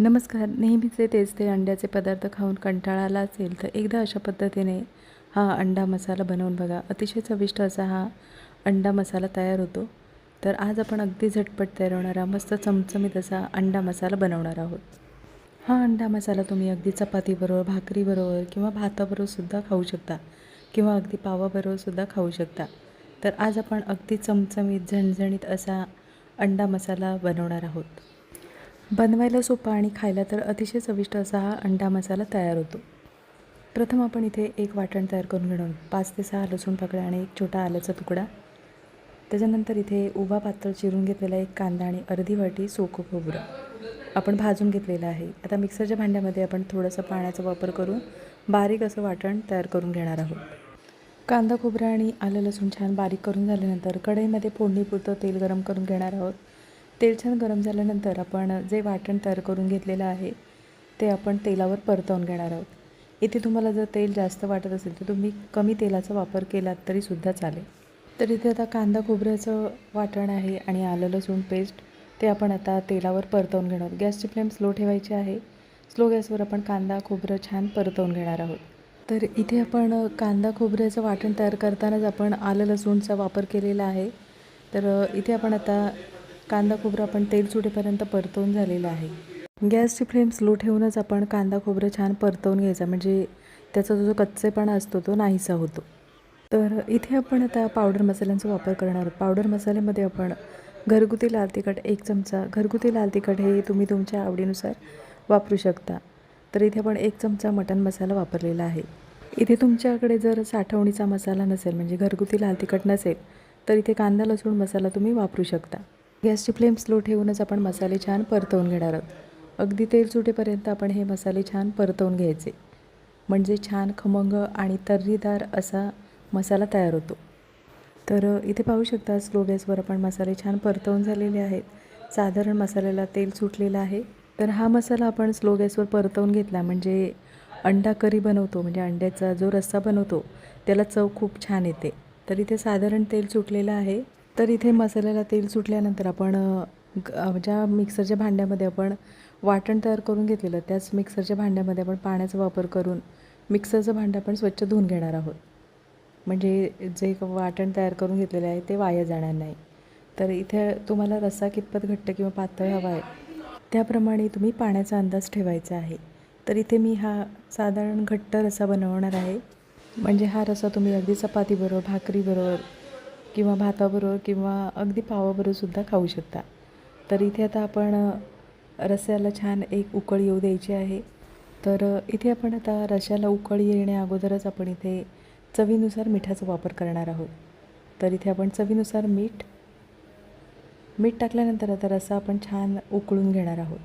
नमस्कार. नेहमीचे तेच ते अंड्याचे पदार्थ खाऊन कंटाळा आला असेल तर एकदा अशा पद्धतीने हा अंडा मसाला बनवून बघा. अतिशय चविष्ट असा हा अंडा मसाला तयार होतो. तर आज आपण अगदी झटपट तयार होणारा मस्त चमचमीत असा अंडा मसाला बनवणार आहोत. हा अंडा मसाला तुम्ही अगदी चपातीबरोबर भाकरीबरोबर किंवा भाताबरोबरसुद्धा खाऊ शकता किंवा अगदी पावाबरोबरसुद्धा खाऊ शकता. तर आज आपण अगदी चमचमीत झणझणीत असा अंडा मसाला बनवणार आहोत. बनवायला सोपा आणि खायला तर अतिशय चविष्ट असा हा अंडा मसाला तयार होतो. प्रथम आपण इथे एक वाटण तयार करून घेणार पाच ते सहा लसूण पाकळ्या आणि एक छोटा आल्याचा तुकडा. त्याच्यानंतर इथे उभा पातळ चिरून घेतलेला एक कांदा आणि अर्धी वाटी सोकं खोबरं आपण भाजून घेतलेलं आहे. आता मिक्सरच्या भांड्यामध्ये आपण थोडंसं पाण्याचा वापर करून बारीक असं वाटण तयार करून घेणार आहोत. कांदा खोबरं आणि आलं लसूण छान बारीक करून झाल्यानंतर कढईमध्ये फोडणीपुरतं तेल गरम करून घेणार आहोत. तेल छान गरम झाल्यानंतर आपण जे वाटण तयार करून घेतलेलं आहे ते आपण तेलावर परतवून घेणार आहोत. इथे तुम्हाला जर तेल जास्त वाटत असेल तर तुम्ही कमी तेलाचा वापर केलात तरीसुद्धा चालेल. तर इथे आता कांदा खोबऱ्याचं वाटण आहे आणि आलं लसूण पेस्ट ते आपण आता तेलावर परतवून घेणार आहोत. गॅसची फ्लेम स्लो ठेवायची आहे. स्लो गॅसवर आपण कांदा खोबरं छान परतवून घेणार आहोत. तर इथे आपण कांदा खोबऱ्याचं वाटण तयार करतानाच आपण आलं लसूणचा वापर केलेला आहे. तर इथे आपण आता कांदा खोबरं आपण तेल सुटेपर्यंत परतवून झालेलं आहे. गॅसची फ्लेम स्लो ठेवूनच आपण कांदा खोबरं छान परतवून घ्यायचा. म्हणजे त्याचा जो कच्चेपणा असतो तो नाहीसा होतो. तर इथे आपण आता पावडर मसाल्यांचा वापर करणार आहोत. पावडर मसाल्यामध्ये आपण घरगुती लाल तिखट एक चमचा घरगुती लाल तिखट हे तुम्ही तुमच्या आवडीनुसार वापरू शकता. तर इथे आपण एक चमचा मटण मसाला वापरलेला आहे. इथे तुमच्याकडे जर साठवणीचा मसाला नसेल म्हणजे घरगुती लाल तिखट नसेल तर इथे कांदा लसूण मसाला तुम्ही वापरू शकता. गॅसची फ्लेम स्लो ठेवूनच आपण मसाले छान परतवून घेणार आहोत. अगदी तेल सुटेपर्यंत आपण हे मसाले छान परतवून घ्यायचे. म्हणजे छान खमंग आणि तर्रीदार असा मसाला तयार होतो. तर इथे पाहू शकता स्लो गॅसवर आपण मसाले छान परतवून झालेले आहेत. साधारण मसाल्याला तेल सुटलेलं आहे. तर हा मसाला आपण स्लो गॅसवर परतवून घेतला म्हणजे अंडा करी बनवतो म्हणजे अंड्याचा जो रस्सा बनवतो त्याला चव खूप छान येते. तर इथे साधारण तेल सुटलेलं आहे. तर इथे मसाल्याला तेल सुटल्यानंतर आपण ज्या मिक्सरच्या भांड्यामध्ये आपण वाटण तयार करून घेतलेलं त्याच मिक्सरच्या भांड्यामध्ये आपण पाण्याचा वापर करून मिक्सरचं भांडं आपण स्वच्छ धुवून घेणार आहोत. म्हणजे जे वाटण तयार करून घेतलेलं आहे ते वाया जाणार नाही. तर इथे तुम्हाला रस्सा कितपत घट्ट किंवा पातळ हवा आहे त्याप्रमाणे तुम्ही पाण्याचा अंदाज ठेवायचा आहे. तर इथे मी हा साधारण घट्ट रस्सा बनवणार आहे. म्हणजे हा रस्सा तुम्ही अगदी चपातीबरोबर भाकरीबरोबर किंवा भाताबरोबर किंवा अगदी पावाबरोबर सुद्धा खाऊ शकता. तर इथे आता आपण रस्याला रस्स्याला छान एक उकळ येऊ द्यायची आहे. तर इथे आपण आता रश्याला उकळी येण्या अगोदरच आपण इथे चवीनुसार मिठाचा वापर करणार आहोत. तर इथे आपण चवीनुसार मीठ मीठ टाकल्यानंतर आता रस्सा आपण छान उकळून घेणार आहोत.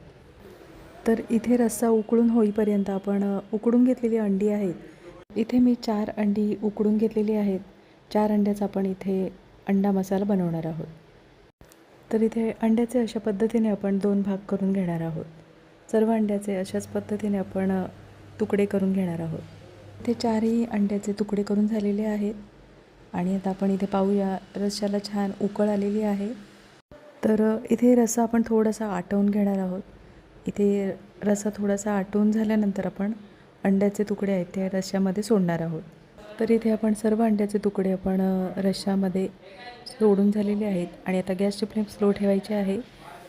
तर इथे रस्सा उकळून होईपर्यंत आपण उकळून उकडून घेतलेली अंडी आहेत. इथे मी चार अंडी उकडून घेतलेली आहेत. चार अंड्याचा आपण इथे अंडा मसाला बनवणार आहोत. तर इथे अंड्याचे अशा पद्धतीने आपण दोन भाग करून घेणार आहोत. सर्व अंड्याचे अशाच पद्धतीने आपण तुकडे करून घेणार आहोत. इथे चारही अंड्याचे तुकडे करून झालेले आहेत. आणि आता आपण इथे पाहूया रश्श्याला छान उकळ आलेली आहे. तर इथे रस्सा आपण थोडासा आटवून घेणार आहोत. इथे रस्सा थोडासा आटवून झाल्यानंतर आपण अंड्याचे तुकडे आहेत ते रश्श्यामध्ये सोडणार आहोत. तर इथे आपण सर्व अंड्याचे तुकडे आपण अ, रश्श्यामध्ये सोडून झालेले आहेत. आणि आता गॅसची फ्लेम स्लो ठेवायची आहे.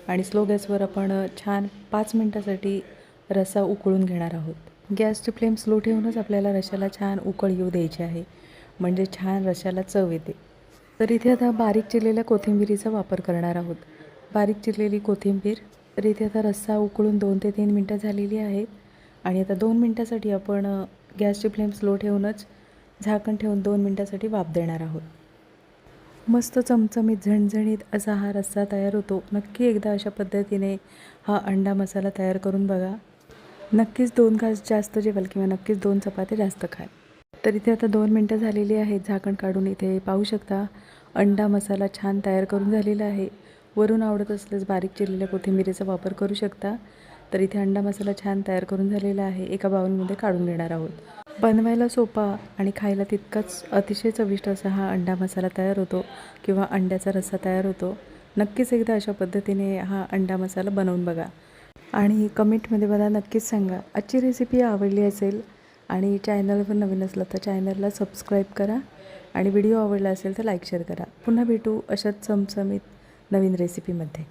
आणि स्लो गॅसवर आपण छान पाच मिनटासाठी रस्सा उकळून घेणार आहोत. गॅसची फ्लेम स्लो ठेवूनच आपल्याला रश्याला छान उकळ येऊ द्यायची आहे. म्हणजे छान रश्याला चव येते. तर इथे आता बारीक चिरलेल्या कोथिंबिरीचा वापर करणार आहोत. बारीक चिरलेली कोथिंबीर तर इथे आता रस्सा उकळून दोन ते तीन मिनटं झालेली आहेत आणि आता दोन मिनटासाठी आपण गॅसची फ्लेम स्लो ठेवूनच झाकण ठेवून दोन मिनटासाठी वाफ देणार आहोत. मस्त चमचमीत झणझणीत असा हा रस्सा तयार होतो. नक्की एकदा अशा पद्धतीने हा अंडा मसाला तयार करून बघा. नक्कीच दोन घास जास्त जेवाल किंवा नक्कीच दोन चपात्या जास्त खाल. तर इथे आता दोन मिनटं झालेली आहेत झाकण काढून इथे पाहू शकता. अंडा मसाला छान तयार करून झालेला आहे. वरून आवडत असल्यास बारीक चिरलेल्या कोथिंबिरीचा वापर करू शकता. तर इथे अंडा मसाला छान तयार करून झालेला आहे. एका बाऊलमध्ये काढून घेणार आहोत. बनवायला सोपा आणि खायला तितकाच अतिशय चविष्ट असा हा अंडा मसाला तयार होतो किंवा अंड्याचा रस्सा तयार होतो. नक्कीच एकदा अशा पद्धतीने हा अंडा मसाला बनवून बघा. आणि कमेंटमध्ये मला नक्कीच सांगा आजची रेसिपी आवडली असेल? आणि चॅनलवर नवीन असलं तर चॅनलला सबस्क्राईब करा आणि व्हिडिओ आवडला असेल तर लाईक शेअर करा. पुन्हा भेटू अशाच चमचमीत नवीन रेसिपीमध्ये